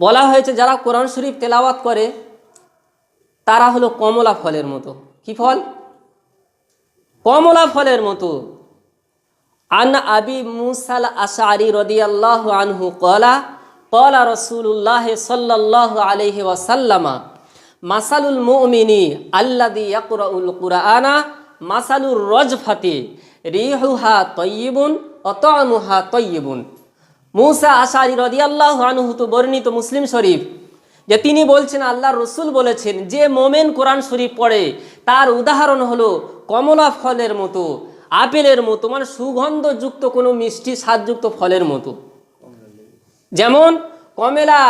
বলা হয়েছে, যারা কোরআন শরীফ তেলাওয়াত করে, তারা হলো কমলা ফলের মতো। কি ফল? কমলা ফলের মতো। আন আবি মুসাল আশারি রদিয়াল্লাহু আনহু কলা কলা রসুল্লাহ সাল্লাহ আলহি ওয়াসাল্লামা, মাসালুল মুমিনি আল্লাদি ইয়াকুরাউল কুরআনা মাসালুর রজফাতি, রিহুহা তয়্যিবুন অতমুহা তয়্যিবুন মুসা আশারি রদিয়াল্লাহু আনহু তো বর্ণিত মুসলিম শরীফ, যে তিনি বলছেন আল্লাহ রসুল বলেছেন, যে মোমেন কোরআন শরীফ পড়ে, তার উদাহরণ হলো কমলা ফলের মতো, আপেলের মতো মানে সুগন্ধযুক্ত কোনো মিষ্টি স্বাদযুক্ত ফলের মতো। যেমন কমেলা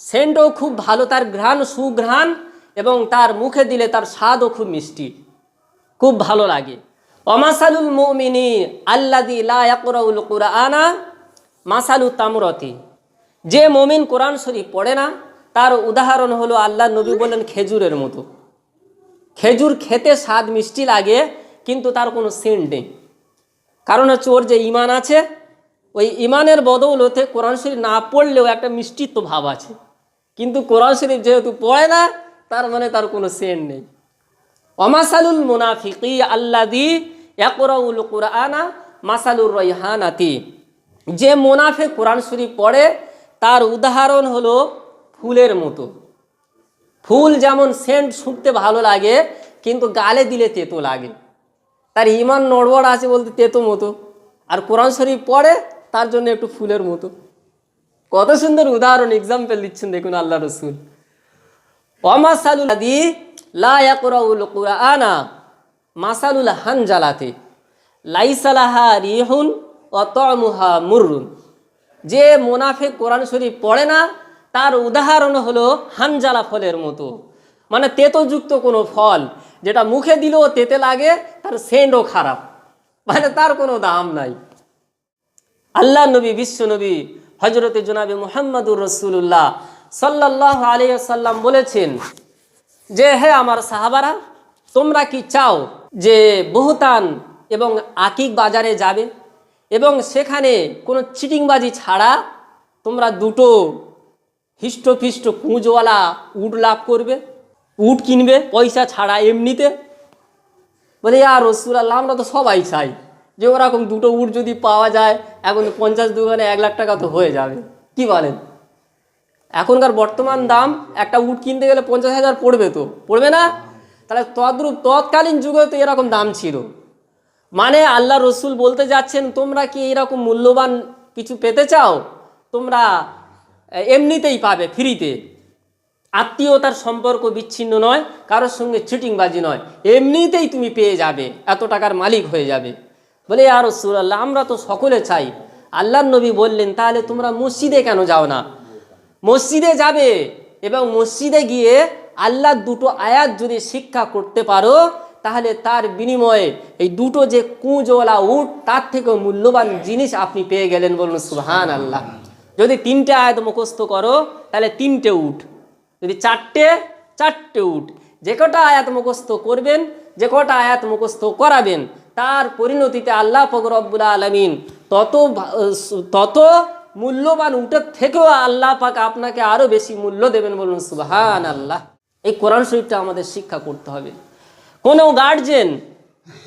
সেন্টও খুব ভালো, তার ঘ্রাণ সুঘ্রাণ এবং তার মুখে দিলে তার স্বাদও খুব মিষ্টি, খুব ভালো লাগে। অমাসালুল মুমিনি আল্লাদি লাকুরাউল কুরআনা মাসালু তামরতি। যে মমিন কোরআন শরীফ পড়ে না, তার উদাহরণ হলো আল্লাহ নবী বলেন খেজুরের মতো খেজুর খেতে স্বাদ মিষ্টি লাগে, কিন্তু তার কোনো সেন্ট নেই। কারণ হচ্ছে ওর যে ইমান আছে, ওই ইমানের বদৌলতে কোরআন শরীফ না পড়লেও একটা মিষ্টিত্ব ভাব আছে। কিন্তু কোরআন শরীফ যেহেতু পড়ে না, তার মানে তার কোনো সেন্ট নেই। অমাসালুল মুনাফিকি আল্লাদি একরাউল কুরআনা মাসালুর রৈহানাতি যে মুনাফে কোরআন শরীফ পড়ে, তার উদাহরণ হলো ফুলের মতো। ফুল যেমন সেন্ট শুঁকতে ভালো লাগে, কিন্তু গালে দিলে তেতো লাগে। তার ইমান নড়বড় আছে বলতে তেতো মতো। আর কোরআন শরীফ পড়ে, তার জন্য একটু ফুলের মতো। কত সুন্দর উদাহরণ এক্সাম্পল দিচ্ছেন দেখুন আল্লাহ রসুল। অমাসালুল আদি লাকুরাউল কুরআনা মাসালুল হানজালাতে। লাইসালাহা রিহুন অতমুহা মুররুন। যে মোনাফে কোরআন শরীফ পড়ে না, তার উদাহরণ হলো হানজালা ফলের মতো। মানে তেতোযুক্ত কোনো ফল যেটা মুখে দিলেও তেতে লাগে, তার সেন্টও খারাপ। মানে তার কোনো দাম নাই। আল্লাহ নবী, বিশ্ব নবী হজরতে জনাবে মোহাম্মদুর রসুল্লাহ সাল্লাহ আলিয়াল্লাম বলেছেন যে, হে আমার সাহাবারা, তোমরা কি চাও যে বহুতান এবং আকিক বাজারে যাবে? এবং সেখানে কোনো চিটিংবাজি ছাড়া তোমরা দুটো হিষ্টপিষ্ট কুঁজওয়ালা উট লাভ করবে। উট কিনবে, পয়সা ছাড়া এমনিতে। বলে আর রসুল্লাহ আমরা তো সবাই চাই যে ওরকম দুটো উট যদি পাওয়া যায়, এখন পঞ্চাশ দোকানে এক লাখ টাকা তো হয়ে যাবে। কি বলেন? এখনকার বর্তমান দাম, একটা উট কিনতে গেলে পঞ্চাশ হাজার পড়বে তো। পড়বে না? তাহলে তদ্রুপ তৎকালীন যুগে তো এরকম দাম ছিল। মানে আল্লাহ রসুল বলতে যাচ্ছেন, তোমরা কি এরকম মূল্যবান কিছু পেতে চাও? তোমরা এমনিতেই পাবে, ফ্রিতে। আত্মীয়তার সম্পর্ক বিচ্ছিন্ন নয়, কারোর সঙ্গে চিটিংবাজি নয়। এমনিতেই তুমি পেয়ে যাবে, এত টাকার মালিক হয়ে যাবে। বলে আর রসুল্লাহ আমরা তো সকলে চাই। আল্লাহ নবী বললেন, তাহলে তোমরা মসজিদে কেন যাও না? মসজিদে যাবে এবং মসজিদে গিয়ে আল্লাহ দুটো আয়াত যদি শিক্ষা করতে পারো তাহলে তার বিনিময়ে এই দুটো যে কুঁজওয়ালা উট, তার থেকেও মূল্যবান জিনিস আপনি পেয়ে গেলেন বলুন সুহান আল্লাহ যদি তিনটে আয়াত মুখস্থ করো, তাহলে তিনটে উঠ যদি চারটে চারটে উঠ যে কটা আয়াত মুখস্থ করবেন, যে কটা আয়াত মুখস্থ করাবেন, তার পরিণতিতে আল্লাহ ফকরব্বুল আলমিন তত তত মূল্যবান উটের থেকেও আল্লাহ পাক আপনাকে আরও বেশি মূল্য দেবেন বলুন সুবাহান আল্লাহ এই কোরআন শরীফটা আমাদের শিক্ষা করতে হবে। কোনো গার্জেন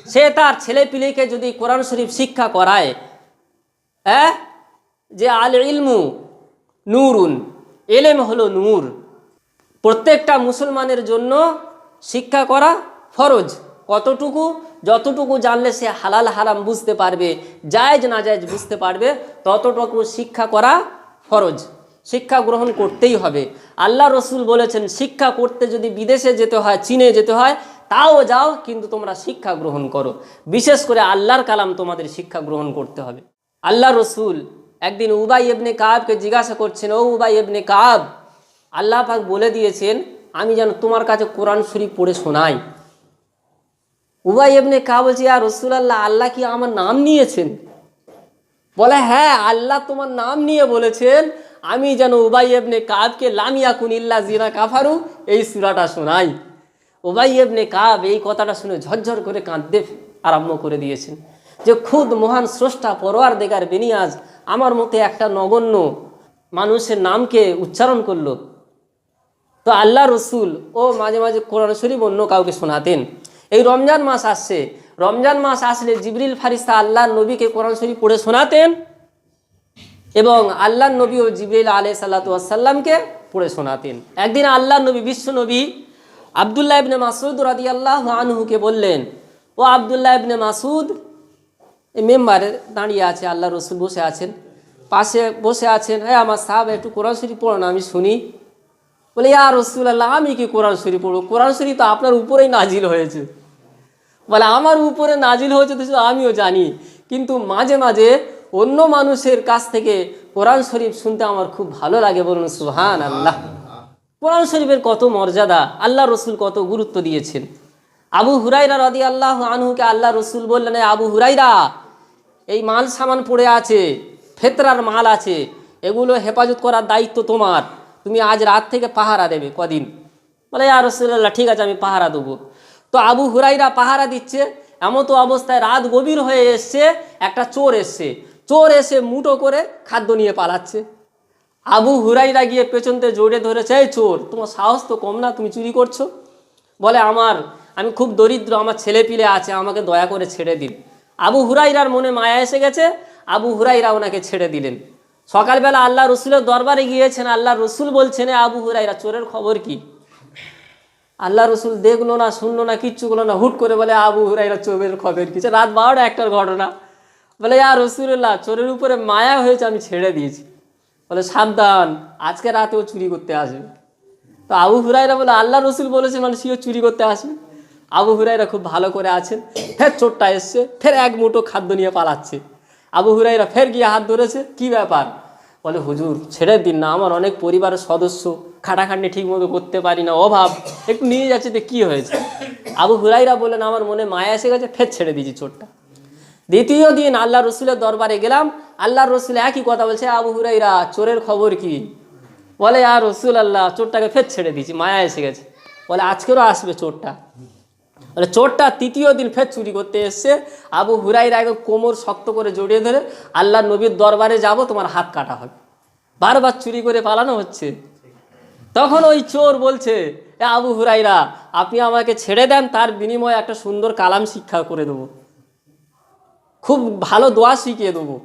সে তার ছেলে পিলেকে যদি কোরআন শরীফ শিক্ষা করায় হ্যাঁ? যে আল ইলমু নূরুন, এলেম হলো নূর। প্রত্যেকটা মুসলমানের জন্য শিক্ষা করা ফরজ। কতটুকু, যতটুকু জানলে সে হালাল হারাম বুঝতে পারবে, জায়েজ না জায়েজ বুঝতে পারবে, ততটুকু শিক্ষা করা ফরজ। শিক্ষা গ্রহণ করতেই হবে। আল্লাহ রসুল বলেছেন, শিক্ষা করতে যদি বিদেশে যেতে হয়, চীনে যেতে হয় তাও যাও, কিন্তু তোমরা শিক্ষা গ্রহণ করো। বিশেষ করে আল্লাহর কালাম তোমাদের শিক্ষা গ্রহণ করতে হবে। আল্লাহ রসুল একদিন উবাই এবনে কাবকে জিজ্ঞাসা করছেন, ও উবাই এবনে কাব, আল্লাহ পাক বলে দিয়েছেন, আমি যেন তোমার কাছে কোরআন শরীফ পড়ে শোনাই। উবাই এবনে কা বলছি আর রসুল আল্লাহ আল্লাহ কি আমার নাম নিয়েছেন? বলে হ্যাঁ আল্লাহ তোমার নাম নিয়ে বলেছেন, আমি যেন উবাই এবনে কাবকে লামিয়া কুনিল্লা জিনা কাফারু, এই সুরাটা শোনাই। উবাই এবনে কাব এই কথাটা শুনে ঝরঝর করে কাঁদতে আরম্ভ করে দিয়েছেন যে খুদ মহান স্রষ্টা পরোয়ার দেগার বেনিয়াজ আমার মতে একটা নগণ্য মানুষের নামকে উচ্চারণ করল। তো আল্লাহ রসুল ও মাঝে মাঝে কোরআন শরীফ অন্য কাউকে শোনাতেন। এই রমজান মাস আসছে। রমজান মাস আসলে জিবরিল ফারিস্তা আল্লাহ নবীকে কোরআন শরীফ পড়ে শোনাতেন এবং আল্লাহ নবী ও জিবরিল আলহ সাল্লা সাল্লামকে পড়ে শোনাতেন। একদিন আল্লাহ নবী, বিশ্ব নবী আবদুল্লাহ ইবনে মাসুদ রাদি আল্লাহ আনহুকে বললেন, ও আবদুল্লাহ ইবনে মাসুদ এই মেম্বারে দাঁড়িয়ে আছে, আল্লাহ রসুল বসে আছেন, পাশে বসে আছেন হ্যাঁ আমার সাহেব, একটু কোরআন শরীফ পড়ো না, আমি শুনি। বলে, ইয়া রসুল আল্লাহ আমি কি কোরআন শরীফ পড়ব? কোরআন শরীফ তো আপনার উপরেই নাজিল হয়েছে। বলে, আমার উপরে নাজিল হয়েছে তো আমিও জানি, কিন্তু মাঝে মাঝে অন্য মানুষের কাছ থেকে কোরআন শরীফ শুনতে আমার খুব ভালো লাগে বলুন সুহান আল্লাহ কোরআন শরীফের কত মর্যাদা, আল্লাহ রসুল কত গুরুত্ব দিয়েছেন। আবু হুরাইরা রদি আল্লাহ আনহুকে আল্লাহ রসুল বললেন আবু হুরাইরা এই মাল সামান পড়ে আছে, ফেতরার মাল আছে, এগুলো হেফাজত করার দায়িত্ব তোমার। তুমি আজ রাত থেকে পাহারা দেবে কদিন? বলে আর রসুল্লাহ ঠিক আছে, আমি পাহারা দেবো। তো আবু হুরাইরা পাহারা দিচ্ছে, এমন তো অবস্থায় রাত গভীর হয়ে এসছে, একটা চোর এসছে। চোর এসে মুটো করে খাদ্য নিয়ে পালাচ্ছে। আবু হুরাইরা গিয়ে পেছনতে জোরে ধরেছে, এই চোর, তোমার সাহস তো কম না, তুমি চুরি করছ? বলে, আমার, আমি খুব দরিদ্র, আমার ছেলে পিলে আছে, আমাকে দয়া করে ছেড়ে দিন। আবু হুরাইরার মনে মায়া এসে গেছে, আবু হুরাইরা ওনাকে ছেড়ে দিলেন। সকালবেলা আল্লাহ রসুলের দরবারে গিয়েছেন, আল্লাহ রসুল বলছেন আবু হুরাইরা, চোরের খবর কি? আল্লাহ রসুল দেখল না, শুনলো না, কিচ্ছু করল না, হুট করে বলে, আবু হুরাইরা, চোরের খবর কিছু রাত বারোটা একটার ঘটনা। বলে আর রসুল্লাহ চোরের উপরে মায়া হয়েছে, আমি ছেড়ে দিয়েছি। বলে, সাবধান, আজকে রাতেও চুরি করতে আসবে। তো আবু হুরাইরা বলে, আল্লাহ রসুল বলেছে মানে সেও চুরি করতে আসবে। আবু হুরাইরা খুব ভালো করে আছেন। ফের চোরটা এসছে, ফের এক মুঠো খাদ্য নিয়ে পালাচ্ছে। আবু হুরাইরা ফের গিয়ে হাত ধরেছে, কি ব্যাপার? বলে, হুজুর, ছেড়ে দিন না, আমার অনেক পরিবারের সদস্য, খাটাখাটনি ঠিক মতো করতে পারি না, অভাব। একটু নিয়ে যাচ্ছে তো কী হয়েছে? আবু হুরাইরা বলেন আমার মনে মায়া এসে গেছে, ফের ছেড়ে দিয়েছি চোরটা। দ্বিতীয় দিন আল্লাহ রসুলের দরবারে গেলাম আল্লাহ রসুল একই কথা বলছে, আবু হুরাইরা চোরের খবর কি? বলে আর রসুল আল্লাহ চোরটাকে ফের ছেড়ে দিয়েছি, মায়া এসে গেছে। বলে, আজকেরও আসবে চোরটা। বলে, চোরটা তৃতীয় দিন ফের চুরি করতে এসছে। আবু হুরাইরা একদম কোমর শক্ত করে জড়িয়ে ধরে আল্লাহ নবীর দরবারে যাব, তোমার হাত কাটা হবে। বারবার চুরি করে পালানো হচ্ছে। তখন ওই চোর বলছে, এ আবু হুরাইরা আপনি আমাকে ছেড়ে দেন, তার বিনিময়ে একটা সুন্দর কালাম শিক্ষা করে দেবো। খুব ভালো দোয়া শিখিয়ে দেবো।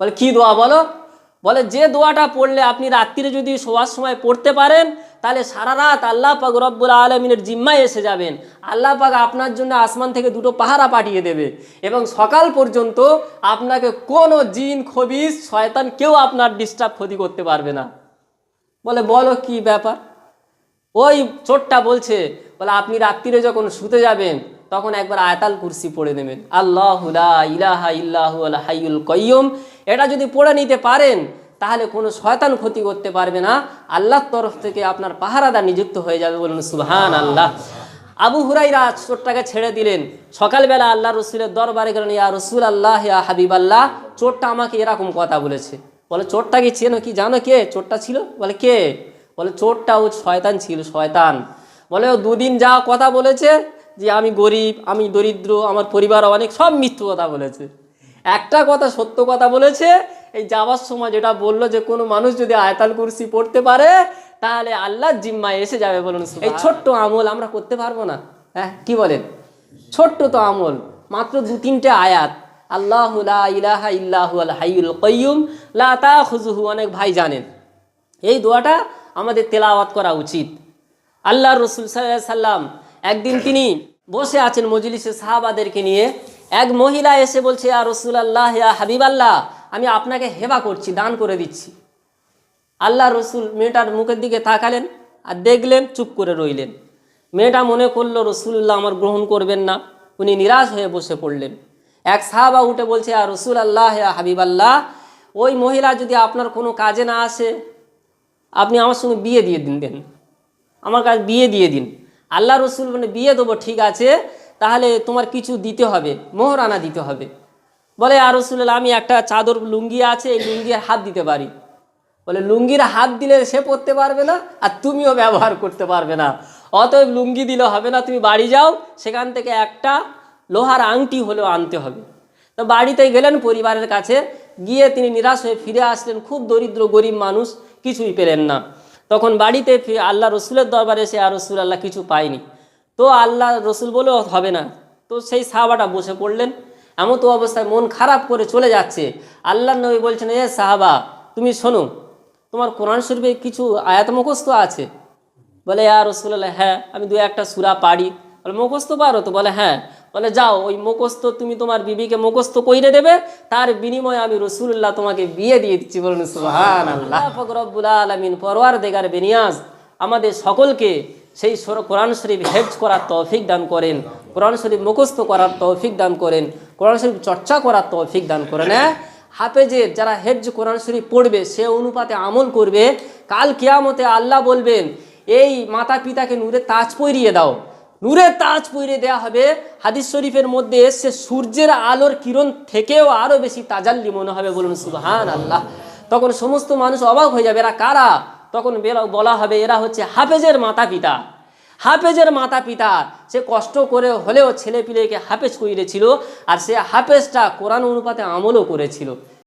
বলে, কি দোয়া বলো? বলে, যে দোয়াটা পড়লে আপনি রাত্রিরে যদি শোয়ার সময় পড়তে পারেন, তাহলে সারা রাত আল্লাহ পাক রব্বুল আলমিনের জিম্মায় এসে যাবেন। আল্লাহ পাক আপনার জন্য আসমান থেকে দুটো পাহারা পাঠিয়ে দেবে এবং সকাল পর্যন্ত আপনাকে কোনো জিন, খবিস, শয়তান কেউ আপনার ডিস্টার্ব ক্ষতি করতে পারবে না। বলে, বলো কি ব্যাপার? ওই চোরটা বলছে, বলে, আপনি রাত্রিরে যখন শুতে যাবেন, তখন একবার আয়তাল কুরসি পড়ে নেবেন। আল্লাহ ইলাহা ইল্লাহু হাইউল কয়্যুম এটা যদি পড়ে নিতে পারেন, তাহলে কোনো শয়তান ক্ষতি করতে পারবে না। আল্লাহর তরফ থেকে আপনার পাহারাদার নিযুক্ত হয়ে যাবে বলুন সুহান আল্লাহ আবু হুরাইরা চোরটাকে ছেড়ে দিলেন। সকালবেলা আল্লাহ রসুলের দরবারে গেলেন, ইয়া রসুল আল্লাহ ইয়া হাবিব আল্লাহ চোরটা আমাকে এরকম কথা বলেছে। বলে, চোরটা কি চেনো কি? জানো কে? চোরটা ছিল? বলে, কে? বলে, চোরটা ও শয়তান ছিল, শয়তান। বলে, ও দুদিন যা কথা বলেছে যে, আমি গরিব, আমি দরিদ্র, আমার পরিবার অনেক, সব মিথ্যু কথা বলেছে। একটা কথা সত্য কথা বলেছে, এই যাওয়ার সময় যেটা বলল যে কোনো মানুষ যদি আয়তাল কুরসি পড়তে পারে, তাহলে আল্লাহর জিম্মায় এসে যাবে বলুন এই ছোট্ট আমল আমরা করতে পারব না। হ্যাঁ কি বলেন? ছোট্ট তো আমল, মাত্র দু তিনটে আয়াত। আল্লাহ ইলাহা ইল্লাহু আল হাইয়ুল কয়্যুম লা তাখুযুহু, অনেক ভাই জানেন। এই দোয়াটা আমাদের তেলাওয়াত করা উচিত। আল্লাহ রসুল সাল্লাম একদিন তিনি বসে আছেন মজলিসে সাহাবাদেরকে নিয়ে। এক মহিলা এসে বলছে আর রসুল আল্লাহ ইয়া হাবিব আল্লাহ আমি আপনাকে হেবা করছি, দান করে দিচ্ছি। আল্লাহ রসুল মেয়েটার মুখের দিকে তাকালেন আর দেখলেন, চুপ করে রইলেন। মেয়েটা মনে করল রসুল্লাহ আমার গ্রহণ করবেন না। উনি নিরাশ হয়ে বসে পড়লেন। এক সাহাবা উঠে বলছে আর রসুল আল্লাহ ইয়া হাবিব আল্লাহ ওই মহিলা যদি আপনার কোনো কাজে না আসে, আপনি আমার সঙ্গে বিয়ে দিয়ে দিন দেন। আমার কাছে বিয়ে দিয়ে দিন। আল্লাহ রসুল মানে বিয়ে দেবো, ঠিক আছে তাহলে তোমার কিছু দিতে হবে, মোহরানা দিতে হবে। বলে, আর রসুল্লাহ আমি একটা চাদর, লুঙ্গি আছে, এই লুঙ্গির হাত দিতে পারি। বলে, লুঙ্গির হাত দিলে সে পরতে পারবে না, আর তুমিও ব্যবহার করতে পারবে না। অতএব লুঙ্গি দিলে হবে না, তুমি বাড়ি যাও, সেখান থেকে একটা লোহার আংটি হলেও আনতে হবে। তো বাড়িতে গেলেন পরিবারের কাছে, গিয়ে তিনি নিরাশ হয়ে ফিরে আসলেন। খুব দরিদ্র, গরিব মানুষ, কিছুই পেলেন না। তখন বাড়িতে আল্লাহ রসুলের দরবারে সে আর রসুল আল্লাহ, কিছু পায়নি। তো আল্লাহ রসুল বলেও হবে না। তো সেই সাহাবাটা বসে পড়লেন। এমন তো অবস্থায় মন খারাপ করে চলে যাচ্ছে। আল্লাহ নবী বলছেন এ সাহাবা তুমি শোনো তোমার কোরআন শরীফে কিছু আয়াত মুখস্থ আছে? বলে আর রসুল্লাহ হ্যাঁ আমি দু একটা সুরা পারি বলে মুখস্থ পারো তো? বলে হ্যাঁ। বলে যাও ওই মুখস্থ তুমি তোমার বিবিকে মুখস্থ কইরে দেবে তার বিনিময়ে আমি রসুল্লাহ তোমাকে বিয়ে দিয়ে দিচ্ছি। বলুন সুহান আল্লাহ ফকরবুল আলমিন পরওয়ার দেগার বেনিয়াজ আমাদের সকলকে সেই কোরআন শরীফ হেফজ করার তৌফিক দান করেন, কোরআন শরীফ মুখস্থ করার তৌফিক দান করেন, কোরআন শরীফ চর্চা করার তৌফিক দান করেন হ্যাঁ? হাফেজের যারা হেফজ কোরআন শরীফ পড়বে, সে অনুপাতে আমল করবে। কাল কিয়ামতে আল্লাহ বলবেন, এই মাতা পিতাকে নূরে তাজ পরিয়ে দাও। নূরের তাজ পরিয়ে দেওয়া হবে। হাদিস শরীফের মধ্যে সে সূর্যের আলোর কিরণ থেকেও আরও বেশি তাজাল্লি মনে হবে বলুন সুবহান আল্লাহ তখন সমস্ত মানুষ অবাক হয়ে যাবে, এরা কারা? তখন বেলা- হবে, এরা হচ্ছে হাফেজের মাতা পিতা হাফেজের মাতা পিতা সে কষ্ট করে হলেও ছেলে পিলেকে হাফেজ করিয়েছিল, আর সে হাফেজটা কোরআন অনুপাতে আমলও করেছিল।